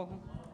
하고